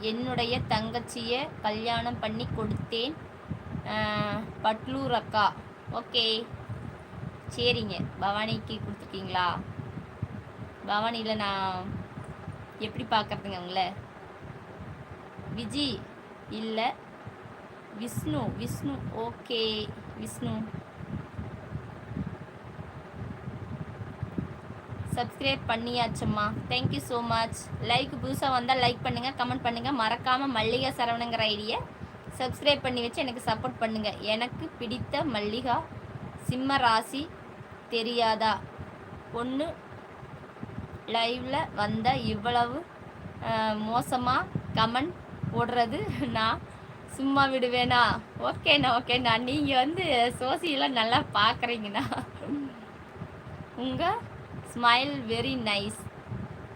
என்னுடைய தங்கச்சியை கல்யாணம் பண்ணி கொடுத்தேன். பட்லூர் அக்கா ஓகே. சரிங்க. பவானிக்கு கொடுத்துருக்கீங்களா பவானியில் நான் எப்படி பார்க்குறதுங்க உங்களை? விஜி? இல்லை. Vishnu. Vishnu. Okay. Vishnu. Subscribe பண்ணியாச்சும்மா. Thank you so much like புதுசாக வந்தால் லைக் பண்ணுங்கள் கமெண்ட் பண்ணுங்கள் மறக்காமல் மல்லிகா சரவணங்கிற ஐடியை சப்ஸ்கிரைப் பண்ணி வச்சு எனக்கு சப்போர்ட் பண்ணுங்கள் எனக்கு பிடித்த மல்லிகா சிம்ம ராசி தெரியாதா? ஒன்று லைவில் வந்த இவ்வளவு மோசமாக கமெண்ட் போடுறது நான் சும்மா விடுவேனா? ஓகேண்ணா ஓகேண்ணா நீங்கள் வந்து சோசியெல்லாம் நல்லா பார்க்குறீங்கண்ணா உங்கள் ஸ்மைல் வெரி நைஸ்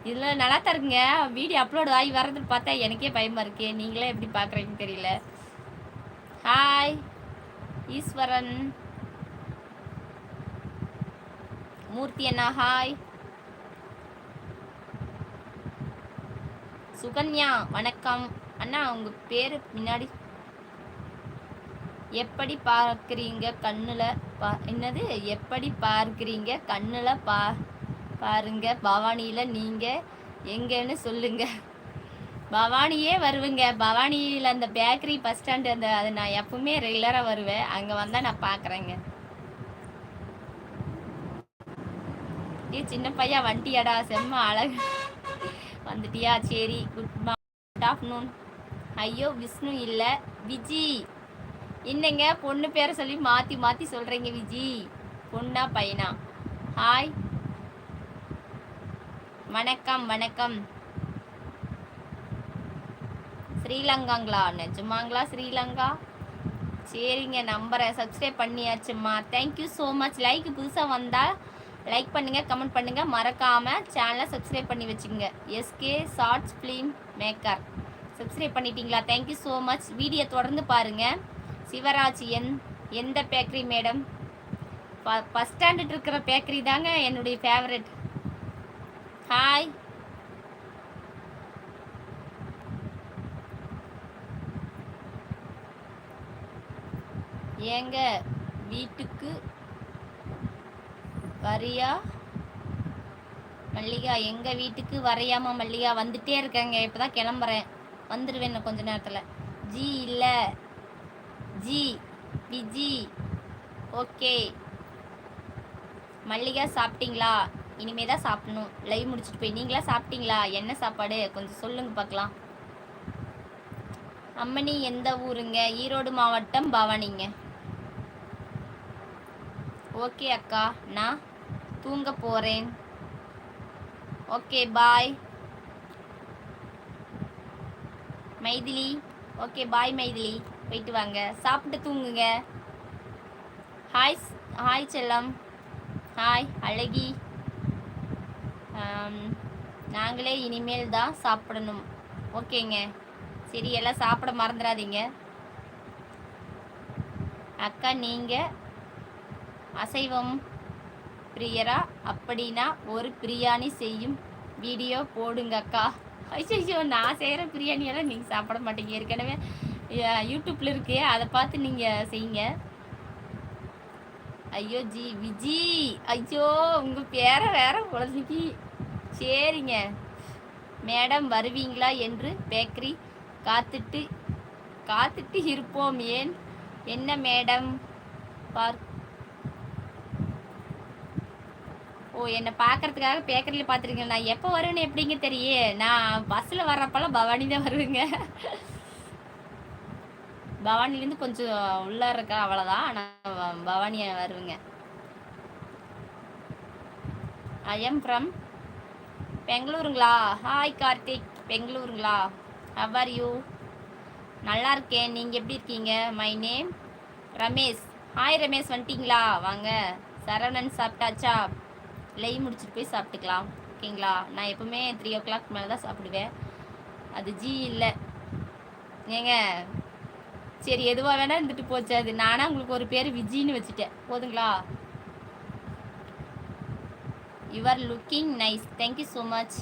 இதில் நல்லா தருங்க வீடியோ அப்லோட் ஆகி வர்றது பார்த்தா எனக்கே பயமாக இருக்கே. நீங்களே எப்படி பார்க்குறீங்கன்னு தெரியல. ஹாய் ஈஸ்வரன் மூர்த்தி அண்ணா ஹாய் சுகன்யா வணக்கம். அண்ணா உங்கள் பேர் முன்னாடி எப்படி பார்க்குறீங்க? கண்ணில் பா என்னது? எப்படி பார்க்குறீங்க? கண்ணில் பா பாருங்க பவானியில் நீங்கள் எங்கேன்னு சொல்லுங்க. பவானியே வருவேங்க. பவானியில் அந்த பேக்கரி பஸ் ஸ்டாண்டு அந்த அது நான் எப்பவுமே ரெகுலராக வருவேன். அங்கே வந்தால் நான் பார்க்குறேங்க ஏ சின்ன பையன் வண்டியாடா செம்ம அழகு. வந்துட்டியா? சரி குட் குட் ஆஃப்டர்நூன் ஐயோ விஷ்ணு இல்லை. விஜி. என்னங்க? பொண்ணு பேரை சொல்லி மாற்றி மாற்றி சொல்கிறீங்க விஜி. பொண்ணா பையனா? ஹாய் வணக்கம் வணக்கம். ஸ்ரீலங்காங்களா? நிஜமாங்களா ஸ்ரீலங்கா? சரிங்க நம்பரை subscribe பண்ணியாச்சும்மா. Thank you so much like புதுசாக வந்தால் லைக் பண்ணுங்கள் கமெண்ட் பண்ணுங்கள் மறக்காமல் சேனலை சப்ஸ்கிரைப் பண்ணி வச்சுங்க SK shorts film maker subscribe பண்ணிட்டீங்களா? Thank you so much video தொடர்ந்து பாருங்கள் சிவராஜ் என் எந்த பேக்கரி மேடம் ஃபஸ்ட் ஸ்டாண்டர்ட் இருக்கிற பேக்கரி தாங்க என்னுடைய ஃபேவரட் ஹாய் ஏங்க வீட்டுக்கு வரியா? மல்லிகா எங்க வீட்டுக்கு வரையாம மல்லிகா வந்துட்டே இருக்கேங்க. இப்பதான் கிளம்புறேன். வந்துடுவேன் கொஞ்ச நேரத்தில். ஜி இல்லை. ஜி. விஜி. ஓகே. மல்லிகா சாப்பிட்டீங்களா? இனிமே தான் சாப்பிடணும். லைவ் முடிச்சுட்டு போய் நீங்களா சாப்பிட்டீங்களா? என்ன சாப்பாடு? கொஞ்சம் சொல்லுங்க பார்க்கலாம். அம்மணி எந்த ஊருங்க? ஈரோடு மாவட்டம் பவானிங்க. ஓகே அக்கா. நான் தூங்க போகிறேன் okay bye Mythili. Okay bye Mythili. போயிட்டு வாங்க. சாப்பிட்டு தூங்குங்க. ஹாய் ஹாய் செல்லம். ஹாய் அழகி. நாங்களே இனிமேல் தான் சாப்பிடணும். ஓகேங்க. சரி எல்லாம் சாப்பிட மறந்துடாதீங்க. அக்கா நீங்கள் அசைவம் பிரியரா? அப்படின்னா ஒரு பிரியாணி செய்யும் வீடியோ போடுங்க அக்கா. ஐயோ நான் செய்கிற பிரியாணியெல்லாம் நீங்கள் சாப்பிட மாட்டீங்க. ஏற்கனவே யூடியூப்பில் இருக்கு. அதை பார்த்து நீங்கள் செய்யுங்க. ஐயோ ஜி விஜி. ஐயோ உங்கள் பேரை வேற குழந்தைக்கு சரிங்க. மேடம் வருவீங்களா என்று பேக்கரி காத்துட்டு காத்துட்டு இருப்போம் ஏன்? என்ன மேடம்? பார் ஓ என்னை பார்க்கறதுக்காக பேக்கரியில் பார்த்துருக்கீங்க நான் எப்போ வருவேன்னு எப்படிங்க தெரியே? நான் பஸ்ஸில் வர்றப்பெல்லாம் பவானி தான் வருவேங்க. பவானிலேருந்து கொஞ்சம் உள்ளே இருக்க அவ்வளோதான் ஆனால் பவானியை வருவேங்க. ஐ எம் ஃப்ரம் பெங்களூருங்களா? ஹாய் கார்த்திக். பெங்களூருங்களா? ஹவ் ஆர் யூ நல்லா இருக்கேன். நீங்கள் எப்படி இருக்கீங்க? My name Ramesh. Hi Ramesh. வந்துட்டிங்களா? வாங்க. சரவணன் சாப்பிட்டாச்சா? லெய் முடிச்சுட்டு போய் சாப்பிட்டுக்கலாம். ஓகேங்களா? நான் எப்பவுமே த்ரீ ஓ கிளாக் மேலே தான் சாப்பிடுவேன். அது ஜி இல்லை. ஏங்க? சரி எதுவாக வேணால் இருந்துட்டு போச்சு. அது நானாக உங்களுக்கு ஒரு பேர் விஜின்னு வச்சுட்டேன். போதுங்களா? you are looking nice. Thank you so much.